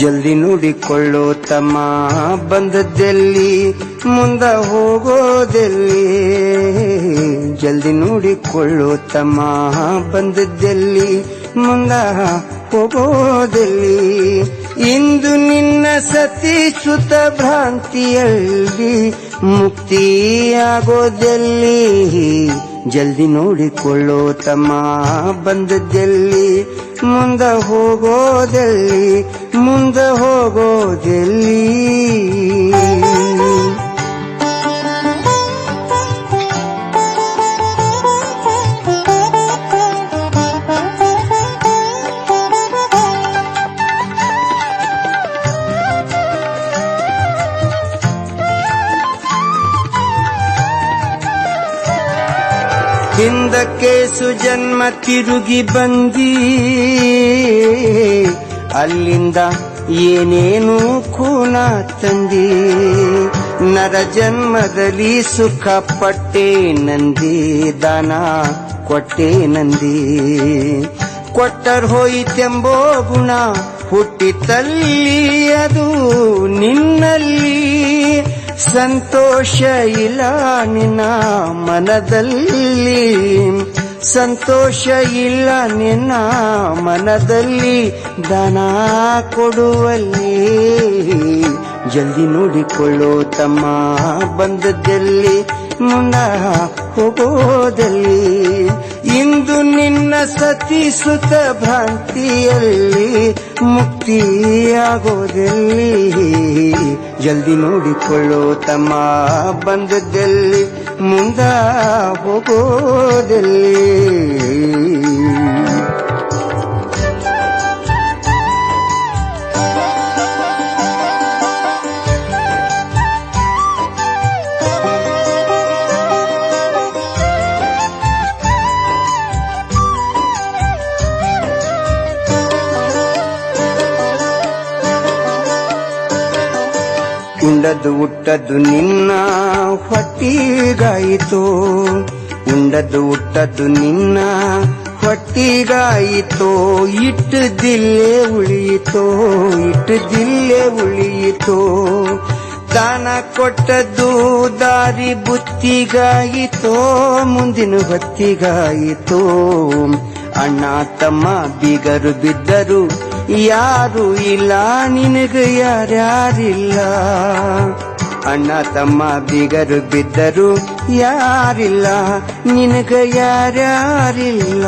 ಜಲ್ದಿ ನೋಡಿಕೊಳ್ಳೋ ತಮ್ಮ ಬಂದದ್ದೆಲ್ಲಿ, ಮುಂದ ಹೋಗೋದೆಲ್ಲಿ? ಜಲ್ದಿ ನೋಡಿಕೊಳ್ಳೋ ತಮ್ಮ ಬಂದದ್ದೆಲ್ಲಿ, ಮುಂದ ಹೋಗೋದೆಲ್ಲಿ? ಇಂದು ನಿನ್ನ ಸತಿ ಸುತ ಭ್ರಾಂತಿಯಲ್ಲಿ ಮುಕ್ತಿಯಾಗೋದೆಲ್ಲಿ? ಜಲ್ದಿ ನೋಡಿಕೊಳ್ಳೋ ತಮ್ಮ ಬಂದದ್ದೆಲ್ಲಿ ಮುಂದ ಹೋಗೋದೆಲ್ಲಿ ಮುಂದ ಹೋಗೋದೆಲ್ಲಿ? ಹಿಂದಕ್ಕೆ ಸುಜನ್ಮ ತಿರುಗಿ ಬಂದಿ. ಅಲ್ಲಿಂದ ಏನೇನು ಕೂನ ತಂದಿ. ನರ ಜನ್ಮದಲ್ಲಿ ಸುಖ ಪಟ್ಟೆ ನಂದಿ, ದಾನ ಕೊಟ್ಟೆ ನಂದಿ. ಕೊಟ್ಟರ್ ಹೋಯಿತೆಂಬೋ ಗುಣ ಹುಟ್ಟಿತಲ್ಲಿ ಅದು ನಿನ್ನಲ್ಲಿ. ಸಂತೋಷ ಇಲ್ಲ ನಿನ್ನ ಮನದಲ್ಲಿ. ಸಂತೋಷ ಇಲ್ಲ ನಿನ್ನ ಮನದಲ್ಲಿ ದನ ಕೊಡುವಲ್ಲಿ. ಜಲ್ದಿ ನೋಡಿಕೊಳ್ಳೋ ತಮ್ಮ ಬಂದದ್ದಲ್ಲಿ ಮುನ್ನ ಹೋಗೋದಲ್ಲಿ. ಇಂದು ನಿನ್ನ ಸತಿ ಸುತ ಭ್ರಾಂತಿಯಲ್ಲಿ ಮುಕ್ತಿಯಾಗೋದಲ್ಲಿ. ಜಲ್ದಿ ನೋಡಿಕೊಳ್ಳೋ ತಮ್ಮ ಬಂದದಲ್ಲಿ ಮುಂದ ಹೋಗೋದಲ್ಲಿ. ಉಂಡದ್ದು ಹುಟ್ಟದ್ದು ನಿನ್ನ ಹೊಟ್ಟಿಗಾಯಿತು. ಉಂಡದ್ದು ಹುಟ್ಟದ್ದು ನಿನ್ನ ಹೊಟ್ಟಿಗಾಯಿತೋ. ಉಳಿಯಿತು ಉಳಿಯಿತೋ, ಇಟ್ಟದಿಲ್ಲೇ ಉಳಿಯಿತು. ದಾನ ಕೊಟ್ಟದ್ದು ದಾರಿ ಬುತ್ತಿಗಾಯಿತು, ಮುಂದಿನ ಬುತ್ತಿಗಾಯಿತು ಅಣ್ಣ ತಮ್ಮ ಬೀಗರು ಬಿದ್ದರು ಯಾರು ಇಲ್ಲ, ನಿನಗೆ ಯಾರ್ಯಾರಿಲ್ಲ. ಅಣ್ಣ, ತಮ್ಮ ಬೀಗರು ಬಿದ್ದರು ಯಾರಿಲ್ಲ, ನಿನಗ ಯಾರ್ಯಾರಿಲ್ಲ.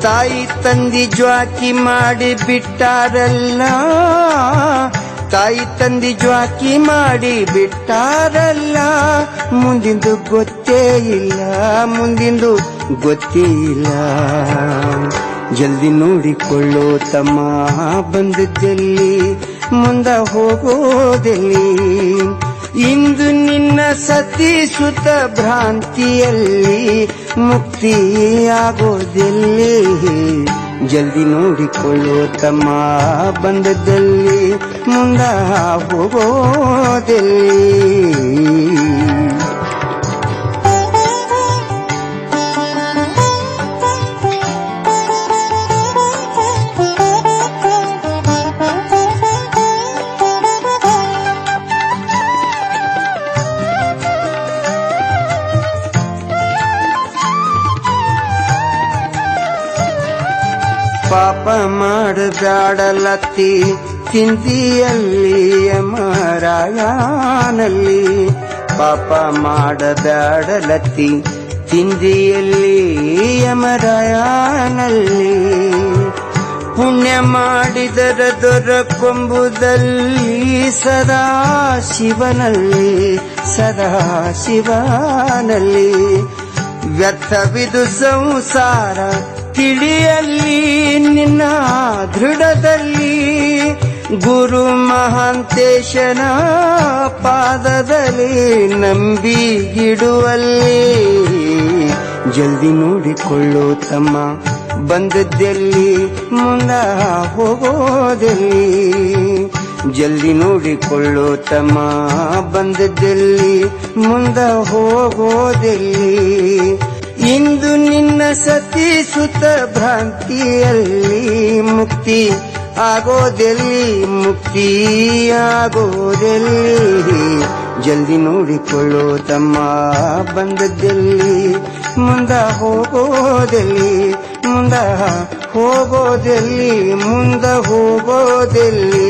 ತಾಯಿ ತಂದಿ ಜ್ವಾಕಿ ಮಾಡಿ ಬಿಟ್ಟಾರಲ್ಲ. ತಾಯಿ ತಂದಿ ಜ್ವಾಕಿ ಮಾಡಿ ಬಿಟ್ಟಾರಲ್ಲ. ಮುಂದಿಂದು ಗೊತ್ತೇ ಇಲ್ಲ, ಮುಂದಿಂದು ಗೊತ್ತೇ ಇಲ್ಲ. ಜಲ್ದಿ ನೋಡಿಕೊಳ್ಳೋ ತಮ್ಮ ಬಂದಿದ್ದಲ್ಲಿ ಮುಂದ ಹೋಗೋದಲ್ಲಿ ಇಂದು ನಿನ್ನ ಸತಿ ಸುತ ಭ್ರಾಂತಿಯಲ್ಲಿ ಮುಕ್ತಿಯಾಗೋದೆಲ್ಲಿ ಜಲ್ದಿ ನೋಡಿಕೊಳ್ಳೋ ತಮ್ಮ ಬಂದದಲ್ಲಿ ಮುಂದ ಹೋಗೋದೆಲ್ಲಿ ಪಾಪ ಮಾಡಬ್ಯಾಡಲತ್ತಿ ಚಿಂತಿಯಲ್ಲಿ ಮಾರಾಯಾನಲ್ಲಿ ಪಾಪ ಮಾಡಬ್ಯಾಡಲತ್ತಿ ಚಿಂತಿಯಲ್ಲಿ ಯಮರಾಯನಲ್ಲಿ ಪುಣ್ಯ ಮಾಡಿದರ ದೊರಕೊಂಬುದಲ್ಲಿ ಸದಾ ಶಿವನಲ್ಲಿ ಸದಾ ಶಿವನಲ್ಲಿ. ವ್ಯರ್ಥವಿದು ಸಂಸಾರ ತಿಳಿಯಲ್ಲಿ, ನಿನ್ನ ದೃಢದಲ್ಲಿ, ಗುರು ಮಹಾಂತೇಶನ ಪಾದದಲ್ಲಿ ನಂಬಿ ನಂಬಿಗಿಡುವಲ್ಲಿ. ಜಲ್ದಿ ನೋಡಿಕೊಳ್ಳೋ ತಮ್ಮ ಬಂದದ್ದಲ್ಲಿ, ಮುಂದ ಹೋಗೋದಲ್ಲಿ. ಜಲ್ದಿ ನೋಡಿಕೊಳ್ಳೋ ತಮ್ಮ ಬಂದದ್ದಲ್ಲಿ, ಮುಂದ ಹೋಗೋದಲ್ಲಿ. ಇಂದು ನಿನ್ನ ಸತಿ ಸುತ ಭ್ರಾಂತಿಯಲ್ಲಿ ಮುಕ್ತಿ ಆಗೋದೆಲ್ಲಿ? ಮುಕ್ತಿ ಆಗೋದೆಲ್ಲಿ? ಜಲ್ದಿ ನೋಡಿಕೊಳ್ಳೋ ತಮ್ಮ ಬಂದದ್ದೆಲ್ಲಿ? ಮುಂದ ಹೋಗೋದೆಲ್ಲಿ? ಮುಂದ ಹೋಗೋದೆಲ್ಲಿ? ಮುಂದ ಹೋಗೋದೆಲ್ಲಿ?